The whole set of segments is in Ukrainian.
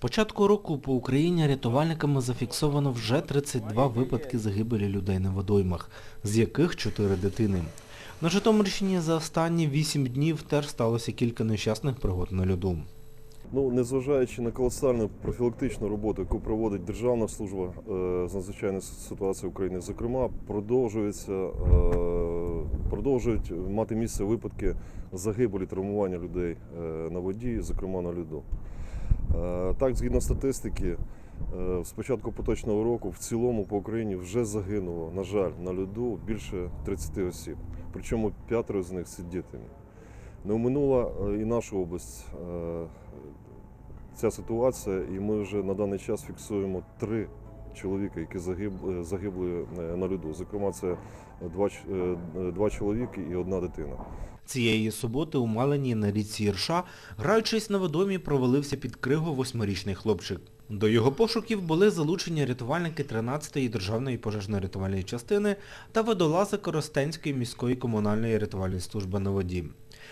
початку року по Україні рятувальниками зафіксовано вже 32 випадки загибелі людей на водоймах, з яких 4 дитини. На Житомирщині за останні 8 днів теж сталося кілька нещасних пригод на льоду. Ну, незважаючи на колосальну профілактичну роботу, яку проводить Державна служба е, з надзвичайної ситуації України, зокрема, продовжується, е, продовжують мати місце випадки загибелі, травмування людей е, на воді, зокрема на льоду. Е, так, згідно статистики, е, з початку поточного року в цілому по Україні вже загинуло, на жаль, на льоду більше 30 осіб. Причому п'ятеро з них це діти. Не оминула е, і нашу область ця ситуація, і ми вже на даний час фіксуємо три чоловіка, які загибли, загибли е, на льоду. Зокрема, це два, е, два чоловіки і одна дитина. Цієї суботи у Малині на річці Ірша, граючись на водомі, провалився під кригу восьмирічний хлопчик. До його пошуків були залучені рятувальники 13-ї державної пожежно-рятувальної частини та водолази Коростенської міської комунальної рятувальної служби на воді.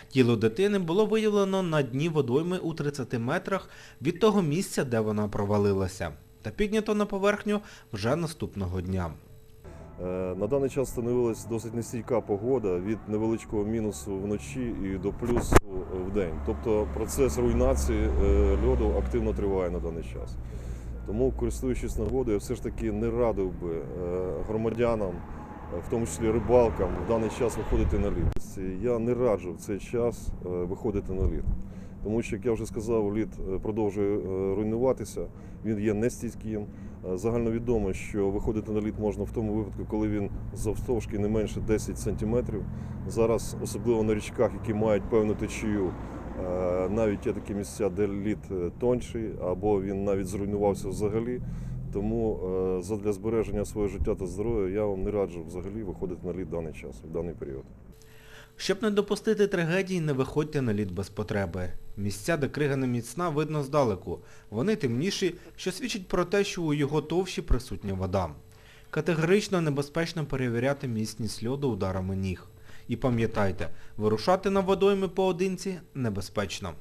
Тіло дитини було виявлено на дні водойми у 30 метрах від того місця, де вона провалилася, та піднято на поверхню вже наступного дня. Е, На даний час становилась досить нестійка погода від невеличкого мінусу вночі і до плюсу в день. Тобто процес руйнації е, льоду активно триває на даний час. Тому, користуючись нагодою, я все ж таки не радив би е, громадянам, в тому числі рибалкам, в даний час виходити на лід. Я не раджу в цей час виходити на лід. Тому що, як я вже сказав, лід е, продовжує е, руйнуватися, він є нестійким. Е, Загальновідомо, що виходити на лід можна в тому випадку, коли він завстовшки не менше 10 сантиметрів. Зараз, особливо на річках, які мають певну течію, навіть є такі місця, де лід тонший, або він навіть зруйнувався взагалі. Тому задля збереження свого життя та здоров'я я вам не раджу взагалі виходити на лід в даний час, в даний період. Щоб не допустити трагедії, не виходьте на лід без потреби. Місця, де крига не міцна, видно здалеку. Вони темніші, що свідчить про те, що у його товщі присутня вода. Категорично небезпечно перевіряти міцність льоду ударами ніг. І пам'ятайте, вирушати на водойми поодинці небезпечно.